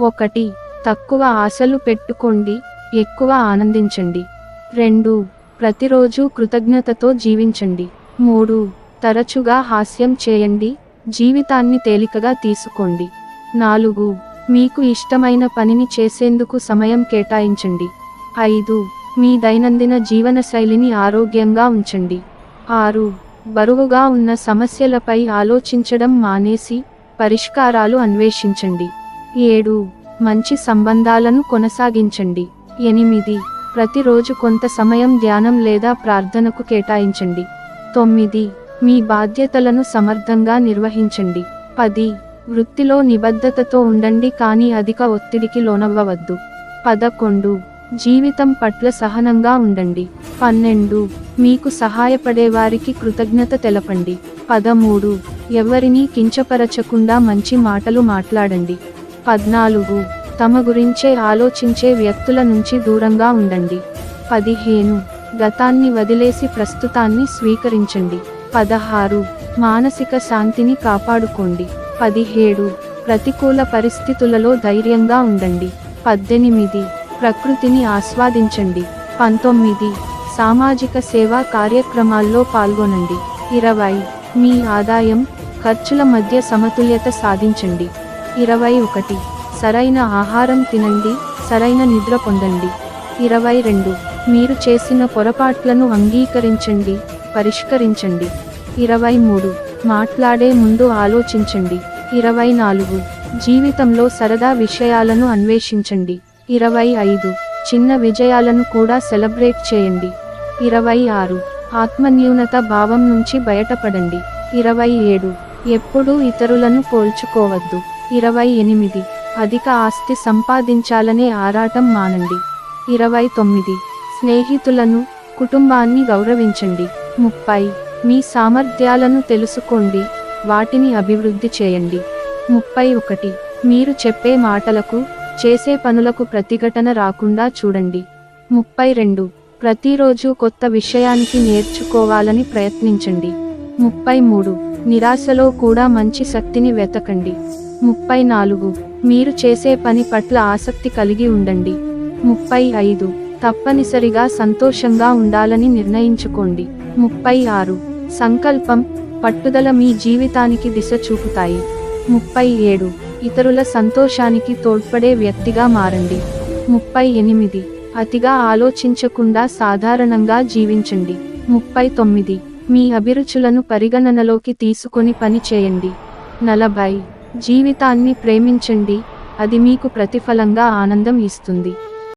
ఒకటి తక్కువ ఆశలు పెట్టుకోండి ఎక్కువ ఆనందించండి. రెండు ప్రతిరోజు కృతజ్ఞతతో జీవించండి. మూడు తరచుగా హాస్యం చేయండి జీవితాన్ని తేలికగా తీసుకోండి. నాలుగు మీకు ఇష్టమైన పనిని చేసేందుకు సమయం కేటాయించండి. ఐదు మీ దైనందిన జీవనశైలిని ఆరోగ్యంగా ఉంచండి. ఆరు బరువుగా ఉన్న సమస్యలపై ఆలోచించడం మానేసి పరిష్కారాలు అన్వేషించండి. ఏడు. మంచి సంబంధాలను కొనసాగించండి. ఎనిమిది. ప్రతిరోజు కొంత సమయం ధ్యానం లేదా ప్రార్థనకు కేటాయించండి. తొమ్మిది. మీ బాధ్యతలను సమర్థంగా నిర్వహించండి. పది. వృత్తిలో నిబద్ధతతో ఉండండి కానీ అధిక ఒత్తిడికి లోనవ్వవద్దు. పదకొండు. జీవితం పట్ల సహనంగా ఉండండి. పన్నెండు. మీకు సహాయపడే వారికి కృతజ్ఞత తెలపండి. పదమూడు. ఎవరినీ కించపరచకుండా మంచి మాటలు మాట్లాడండి. పద్నాలుగు. తమ గురించే ఆలోచించే వ్యక్తుల నుంచి దూరంగా ఉండండి. పదిహేను. గతాన్ని వదిలేసి ప్రస్తుతాన్ని స్వీకరించండి. పదహారు. మానసిక శాంతిని కాపాడుకోండి. పదిహేడు. ప్రతికూల పరిస్థితులలో ధైర్యంగా ఉండండి. పద్దెనిమిది. ప్రకృతిని ఆస్వాదించండి. పంతొమ్మిది. సామాజిక సేవా కార్యక్రమాల్లో పాల్గొనండి. ఇరవై. మీ ఆదాయం ఖర్చుల మధ్య సమతుల్యత సాధించండి. ఇరవై ఒకటి. సరైన ఆహారం తినండి సరైన నిద్ర పొందండి. ఇరవై రెండు. మీరు చేసిన పొరపాట్లను అంగీకరించండి పరిష్కరించండి. ఇరవై మూడు. మాట్లాడే ముందు ఆలోచించండి. ఇరవై నాలుగు. జీవితంలో సరదా విషయాలను అన్వేషించండి. ఇరవై ఐదు. చిన్న విజయాలను కూడా సెలబ్రేట్ చేయండి. ఇరవై ఆరు. ఆత్మన్యూనత భావం నుంచి బయటపడండి. ఇరవై ఏడు. ఎప్పుడూ ఇతరులను పోల్చుకోవద్దు. ఇరవై ఎనిమిది. అధిక ఆస్తి సంపాదించాలనే ఆరాటం మానండి. ఇరవై తొమ్మిది. స్నేహితులను కుటుంబాన్ని గౌరవించండి. ముప్పై. మీ సామర్థ్యాలను తెలుసుకోండి. వాటిని అభివృద్ధి చేయండి. ముప్పై ఒకటి. మీరు చెప్పే మాటలకు చేసే పనులకు ప్రతిఘటన రాకుండా చూడండి. ముప్పై రెండు. ప్రతిరోజు కొత్త విషయానికి నేర్చుకోవాలని ప్రయత్నించండి. ముప్పై మూడు. నిరాశలో కూడా మంచి శక్తిని వెతకండి. ముప్పై నాలుగు. మీరు చేసే పని పట్ల ఆసక్తి కలిగి ఉండండి. ముప్పై ఐదు. తప్పనిసరిగా సంతోషంగా ఉండాలని నిర్ణయించుకోండి. ముప్పై ఆరు. సంకల్పం పట్టుదల మీ జీవితానికి దిశ చూపుతాయి. ముప్పై ఏడు. ఇతరుల సంతోషానికి తోడ్పడే వ్యక్తిగా మారండి. ముప్పై ఎనిమిది. అతిగా ఆలోచించకుండా సాధారణంగా జీవించండి. ముప్పై తొమ్మిది. మీ అభిరుచులను పరిగణనలోకి తీసుకొని పని చేయండి. నలభై జీవితాన్ని ప్రేమించండి అది మీకు ప్రతిఫలంగా ఆనందం ఇస్తుంది.